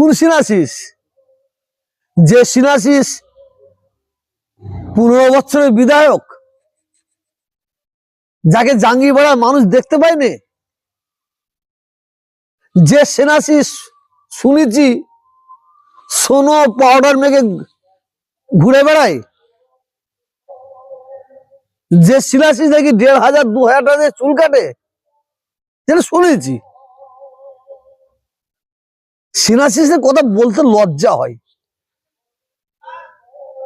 কোন সিনাসিস? যে সিনাসিস পনেরো বছরের বিধায়ক, যাকে জাঙ্গি জাঙ্গিপাড়ার মানুষ দেখতে পায়নি? যে সেনাসিস শুনেছি, সোনো পাউডার মেখে ঘুরে বেড়ায়। যে সিনাসিস নাকি দেড় হাজার, দু হাজার টাকা চুল কাটে যেটা শুনেছি। সিনাসিসের কথা বলতে লজ্জা হয়।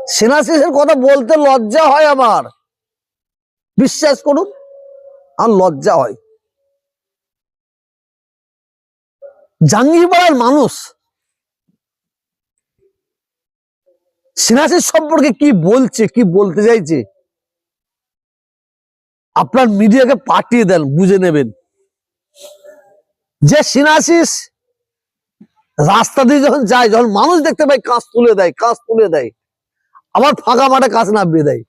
সিনাসিসের কথা বলতে লজ্জা হয় আমার। বিশ্বাস করুন, আর লজ্জা হয়। জাঙ্গিপাড়ার মানুষ সিনাসিস সম্পর্কে কি বলছে, কি বলতে চাইছে? আপনার মিডিয়াকে পাঠিয়ে দেন, বুঝে নেবেন। যে সিনাসিস রাস্তা দিয়ে যখন যায়, যখন মানুষ দেখতে পায়, কাঁচ তুলে দেয়, কাঁচ তুলে দেয়, আবার ফাঁকা মাঠে কাঁচ নামিয়ে দেয়।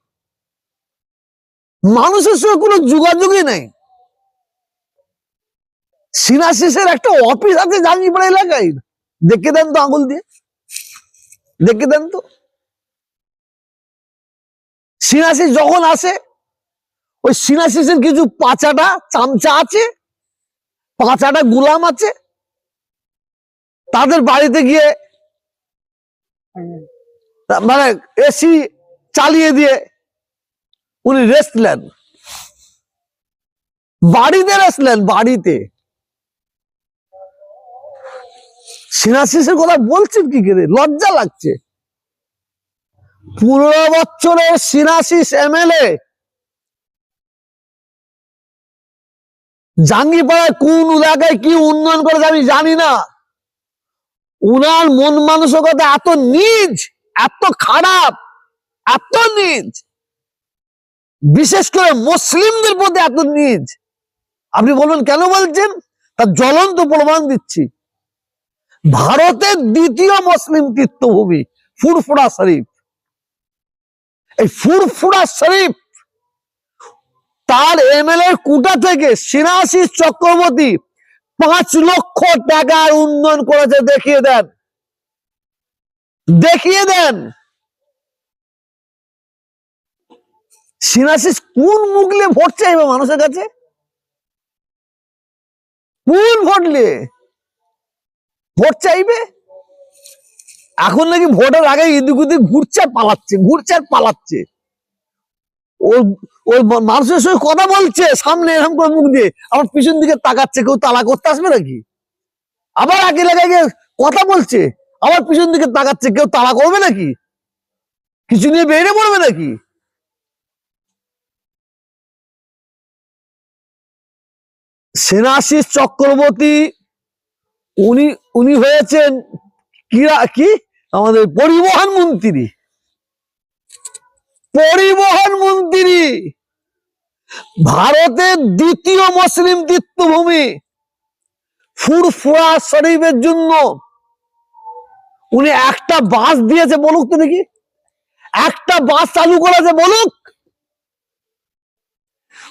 মানুষের সঙ্গে কোনো যোগাযোগই নেই। সিনাসিসের একটা অফিস আছে জাঙ্গিপাড়া এলাকায়। দেখে দেন তো আঙুল দিয়ে। দেখে দেন তো। সিনাসিস যখন আসে, ওই সিনাসিসের কিছু পাঁচাটা, চামচা আছে, পাঁচাটা গুলাম আছে তাদের বাড়িতে গিয়ে মানে এসি চালিয়ে দিয়ে উনি রেস্ট নেন। বাড়িতে রেস্ট নেন, বাড়িতে। সিনাসিসের কথা বলছেন কি করে? লজ্জা লাগছে। পনেরো বছরের সিনাসিস এমএলএ জাঙ্গিপাড়ায় কোন এলাকায় কি উন্নয়ন করেছে আমি জানি না। উনার মন মানসিকতা এত নিজ, এত খারাপ, এত নিজ। বিশেষ করে মুসলিমদের প্রতি এত নিজ। আপনি বলবেন কেন বলছেন? তার জ্বলন্ত প্রমাণ দিচ্ছি। ভারতের দ্বিতীয় মুসলিম তীর্থভূমি, ফুরফুরা শরীফ। এই ফুরফুরা শরীফ, তার এমএলএ কুটা থেকে সিনাশিস চক্রবর্তী পাঁচ লক্ষ টাকার উন্নয়ন করেছে, দেখিয়ে দেন। দেখিয়ে দেন। সিনাশিস কোন মুগলে ভোট চাইবে মানুষের কাছে? কোন ভোটলে ভোট চাইবে? এখন নাকি ভোটের আগে ইদিক ঘুরছে, পালাচ্ছে, ঘুরছে আর পালাচ্ছে। ওই ওই মানুষের সঙ্গে কথা বলছে, সামনে এরকম করে মুখ দিয়ে। আবার পিছন দিকে তাকাচ্ছে, কেউ তালা করতে আসবে নাকি? আবার আগে লাগায় গিয়ে কথা বলছে, আবার পিছন দিকে তাকাচ্ছে, কেউ তালা করবে নাকি? কিছু নিয়ে বেরিয়ে পড়বে নাকি? সেনাশিস চক্রবর্তী, উনি উনি হয়েছেন কি? আমাদের পরিবহন মন্ত্রী। পরিবহন মন্ত্রী। ভারতের দ্বিতীয় মুসলিম তীর্থভূমি ফুরফুরা শরীফের জন্য। উনি একটা বাস দিয়েছে, বলুক তো দেখি। একটা বাস চালু করেছে, বলুক।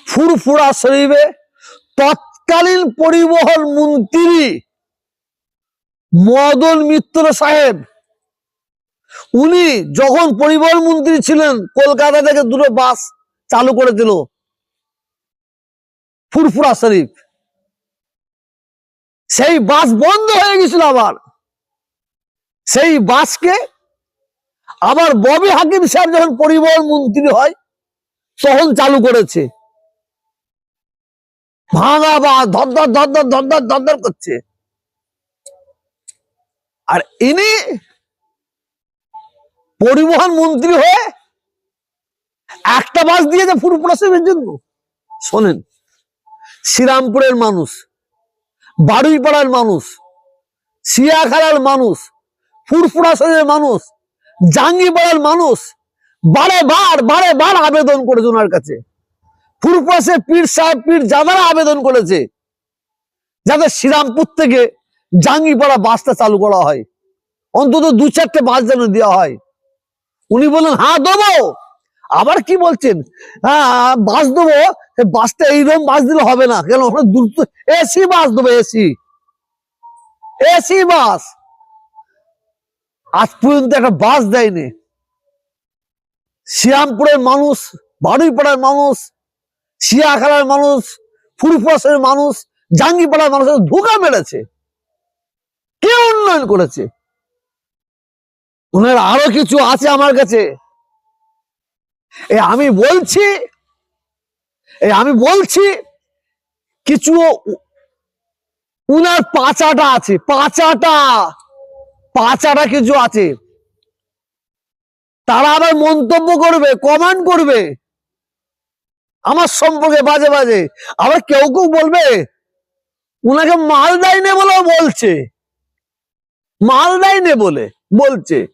ফুরফুরা শরীফে তৎকালীন পরিবহন মন্ত্রী মদন মিত্র সাহেব উনি যখন পরিবহন মন্ত্রী ছিলেন, কলকাতা থেকে দুটো বাস চালু করেছিল ফুরফুরা শরীফ। সেই বাস বন্ধ হয়ে গেছিল আবার। সেই বাসকে আবার ববি হাকিম সাহেব যখন পরিবহন মন্ত্রী হয়, তখন চালু করেছে। ভাঙা বা ধর ধর ধর ধর ধর ধর করছে। আর ইনি পরিবহন মন্ত্রী হয়ে একটা বাস দিয়েছে ফুরফুরা সাহেবের জন্য। শোনেন, শ্রীরামপুরের মানুষ, বারুইপাড়ার মানুষ সিয়াখালার মানুষ ফুরফুরা সাহেবের মানুষ, জাঙ্গিপাড়ার মানুষ বারে বার বারে বার আবেদন করেছে ওনার কাছে। ফুরফুরা সাহেব পীর সাহেব, পীর যাদারা আবেদন করেছে যাতে শ্রীরামপুর থেকে জাঙ্গিপাড়া বাসটা চালু করা হয়। অন্তত দু চারটে বাস যেন দেওয়া হয়। উনি বললেন হ্যাঁ দেবো। আবার কি বলছেন? হ্যাঁ বাস দেবো। বাসটা এইরকম বাস দিলে হবে না। কেন? ওখানে দ্রুত এসি বাস দেবো, এসি। AC bus. আজ পর্যন্ত একটা বাস দেয়নি। শ্রীরামপুরের মানুষ, বারুইপাড়ার মানুষ শিয়াখালার মানুষ ফুরফুরাসের মানুষ, জাঙ্গিপাড়ার মানুষের ধোকা মেরেছে। কে উন্নয়ন করেছে? ওনার আরও কিছু আছে আমার কাছে। এ, আমি বলছি, এ, আমি বলছি, কিছু উনার পাচাটা আছে, পাচাটা পাচাটা কিছু আছে। তারা আবার মন্তব্য করবে কমেন্ট করবে। আমার সম্পর্কে বাজে বাজে। আবার কেউ কেউ বলবে, উনাকে মাল দেয়নি বলে বলছে। মাল দেয়নি বলে, বলছে।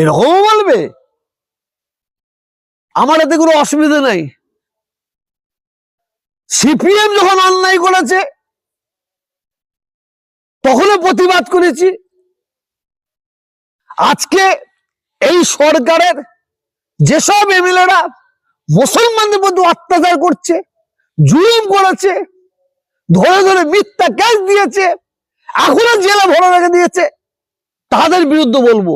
এরকম বলবে? আমার এতে কোনো অসুবিধা নাই। সিপিএম যখন অন্যায় করেছে, তখনও প্রতিবাদ করেছি। আজকে এই সরকারের যেসব এমএলএরা মুসলমানদের মধ্যে অত্যাচার করছে, জুলুম করেছে, ধরে ধরে মিথ্যা ক্যাশ দিয়েছে, এখনও জেলা ভরে রেখে দিয়েছে, তাদের বিরুদ্ধে বলব।